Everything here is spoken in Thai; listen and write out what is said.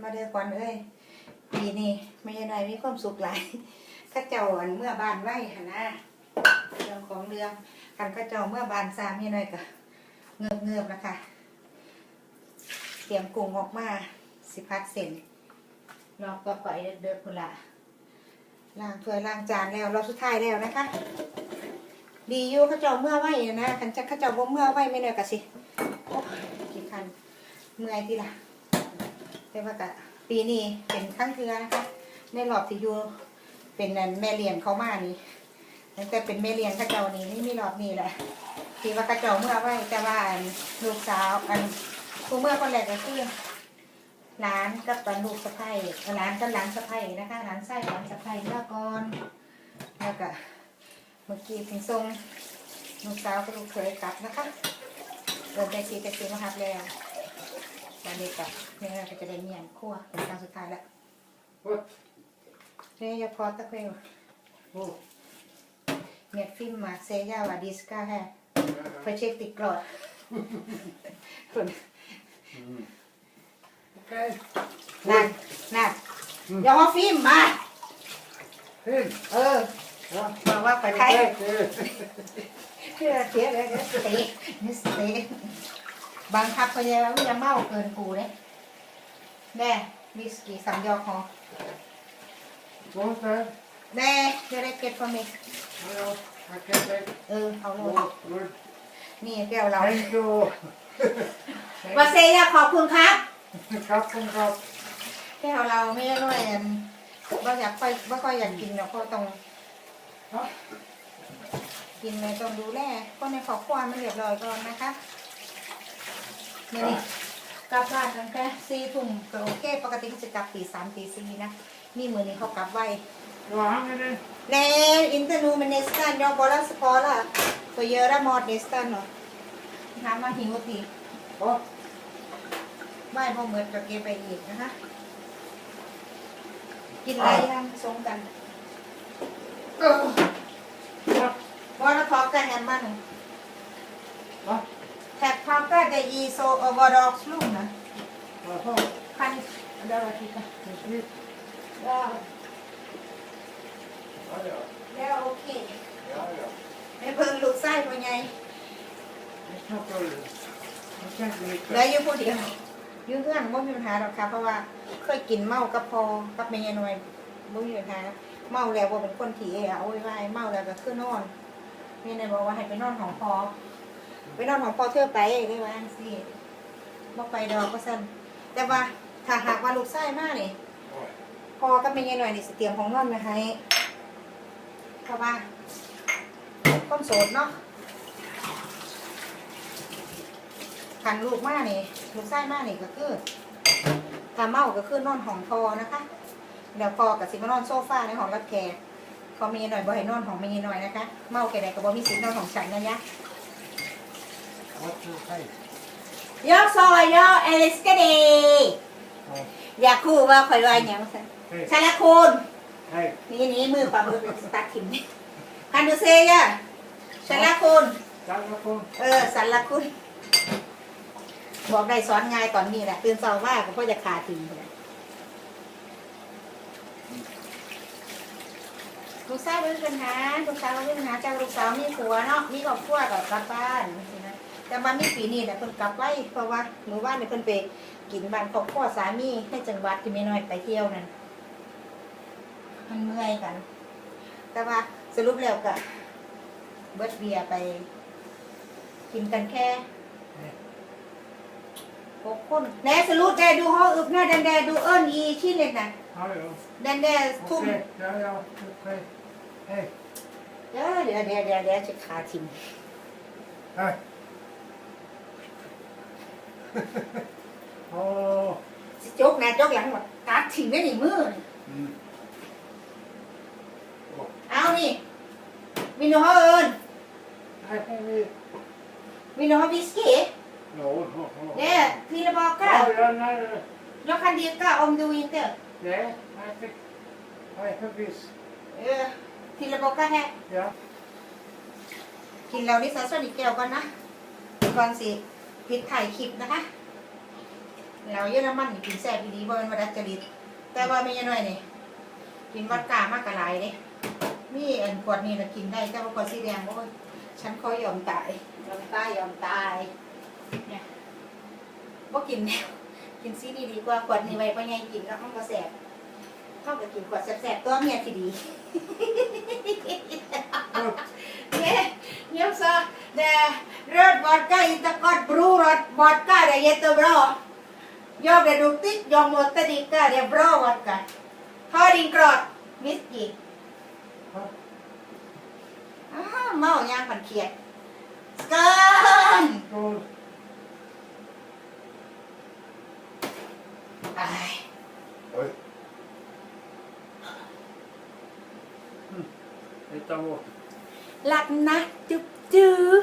มาเดือก่อนเอ้ยปีนี้ไม่ใช่น้อยมีความสุขหลายข้าเจ้าอันเมื่อบานไหวหนนะเรื่องของเรื่องกันข้าเจ้าเมื่อบานสามไม่น้อยก็เงือบเงือบนะคะเตรียมกุ้งออกมาสิพัดเส้นรอบก็ปล่อยเดินๆคุณละล้างถ้วยล้างจานแล้วรอบสุดท้ายแล้วนะคะ ดีอยู่ข้าเจ้าเมื่อไหวนะคันจะข้าเจ้าบ่เมื่อไหวไม่หน้อยก็สิกี่คันเมื่อยทีละ แต่ว่ากะปีนี้เป็นครั้งเทือนะคะ ในรอบที่อยู่เป็นแม่เลี้ยงเขามานี่ตั้งแต่เป็นแม่เลี้ยงข้าเจ้านี่นี่มีรอบนี้แหละทีว่าข้าเจ้าเมื่อไว้แต่ว่าอันลูกสาวอันผู้เมื่อคนแรกก็คือหลานกับตอนลูกสะใภ้หลานกับหลานสะใภ้นะคะหลานไส้หลานสะใภ้เมื่อก่อนแล้วก็เมื่อกี้ถึงทรงลูกสาวกับลูกเขยกลับนะคะเดินไปซีไปซีมาฮับแล้ว ตอนนี้กับเนี่ยเราก็จะได้เมียนคั่วเป็นครั้งสุดท้ายแล้ว What? เนี่ยจะพอตะเควง Oh. เน็ตฟิล์มมาเซย่าว่าดิสกาแฮ Ja, เพื่อเช็คติดกรอดคน Mm. Okej. นั่นนั่นอย่ามาฟิล์มมา Fin. เออ Ja. บอกว่าไปไทย Perfekt. เพื่อเทียบเลยสเตะนี่สเตะ บังคับเขาจะว่าอย่าเมาเกินกูเลยแน่วิสกี้สามยอของ Sånt där. แน่จะได้เก็บฟอร์มิ Ja, tackar dig. เออเอาเลย Good, good. นี่แก้วเรา Thank you. วาเซย่าขอบคุณครับ Katten katt. แก้วเราไม่ได้ด้วยอันว่าอยากค่อยว่าค่อยอยากกินเราก็ต้อง Ja. กินเลยต้องดูแลก็ในครอบครัวมันเรียบร้อยก่อนนะคะ เมื่อนี้กลับบ้านตั้งแต่สี่ทุ่มก็โอเค ปกติเขาจะกลับตีสามตีสี่นะ นี่มือนี้เขากลับไว Ja, han är det. ในอินเตอร์นูมันเนสตันยอบอลสปอร์ล่ะตัวเยอะระมอดเนสตันเนาะน้ำมาหิวที Ja. ไหว้พ่อเมิดกับเกไปอีกนะคะ กินอะไรยังสงกัน Ja. ว่าแล้วพอกันแฮมบ้านหนึ่ง Va? แท็กพอกันได้ยีโซโอวอร์ดอกลูกนะ Jaha. คันเดี๋ยวเราคิดกัน Det är slut. แล้ว Ja, ja. แล้วโอเค Ja, ja. ไม่เพิ่งลูกไส้เป็นไง Det snackar du. Det känns lite. แล้วยู่ผู้เดียวอยู่เพื่อนไม่มีปัญหาหรอกค่ะเพราะว่าเคยกินเมากับพอกับเมียน้อยไม่มีปัญหาเมาแล้วว่าเป็นคนที่เอะโอ้ยว่าเมาแล้วก็คือนอนเมียน้อยบอกว่าให้ไปนอนของพอ ไปนอนของพอเธอไปได้ว่าสิบ่ไปดอกก็สั่นแต่ว่าถ้าหากว่าลูกไส้มากนี่พอก็ไม่ยังหน่อยนี่สิเตรียมของนอนมาให้เพราะว่าต้นโสดเนาะขันลูกมากนี่ลูกไส้มากนี่ก็คือถ้าเมาก็คือนอนห้องพอนะคะเดี๋ยวพอกับสิมานอนโซฟาในห้องรับแขกพอมีหน่อยบ่ให้นอนของมีหน่อยนะคะ เมาแก่ใดก็บ่มีสิทธิ์นอนของฉันนะยะ ยอซอยยอเอลิสกเด Ja. อยากคู่ว่าคอยว่าอย่างไร Hej. ใช่ละคุณนี่นี่มือขวามือเป็นสตาร์ททิมคันดูเซียฉันละคุณเออสันละคุณบอกได้สอนง่ายตอนนี้แหละตื่นเช้าว่าก็พ่อจะขาดทิ้งลูกสาวเป็นปัญหาลูกสาวเป็นปัญหาเจ้าลูกสาวมีผัวเนาะมีครอบครัวก็กลับบ้านนะ แต่ว่ามีปีนี้แหละเพิ่นกลับไว้เพราะว่าหมู่บ้านเนี่ยเพิ่นไปกินบ้านครอบครัวสามีในจังหวัดที่ไม่น้อยไปเที่ยวนั่นมันเมื่อยกัน แต่ว่าสรุปแล้วก็เบิดเบียร์ไป กินกันแค่หกคนแน่สรุปแดดูห้องอึบหน้าแดนแดดูเอิ้นอีชิ้นเล็กนะ Ja, ja. แดนแดทุ่ม Okej. Ja, ja. Okej. Hej. เดี๋ยวเดี๋ยวเดี๋ยวเดี๋ยวเดี๋ยวจะขาทิม Hej. Åh. สิจกนะจกหลังหมดกัดทิมไว้ในมือ Mm. เอานี่วินโนเอิญ Här kan vi... วินโนวิสกี้ Ja, ja, ja. เนี่ยทีละบอกก็ Ja, ja, nej. ยกคันเดียวก็อมดูอินเตอร์ Nej, nej, fick... Nej, för visst. เออทีละบอกก็แฮะ Ja. กินแล้วนี่ใส่ส่วนอีกแก้วก่อนนะก่อนสิ ปิดถ่ายคลิปนะคะ แล้วเยอรมันนี่กินแซ่บดีๆบ่เป็นว่าดัดจริตแต่ว่าไม่ยน้อยนี่กินวัดกามากกะหลายเด้มีอันขวดนี้น่ะกินได้แต่ว่าขวดสีแดงโอ้ยฉันขอยอมตายยอมตายยอมตายเนี่ยบ่กินแล้วกินซีดีดีกว่าขวดนี้ไว้บ่ใหญ่กินแล้วมันก็แซ่บเข้ากับกินขวดแซ่บๆตัวเมียที่ดี röd vodka inte gott bror och vodka det är jättebra. Jag är duktig, jag måste dricka, det är bra vodka. Ha din klart, whisky. Ah, เมาย่างผันเขียดสกัน Skål. ไอ้ Oj. Lite av หลักนะจุ๊บจุ๊บ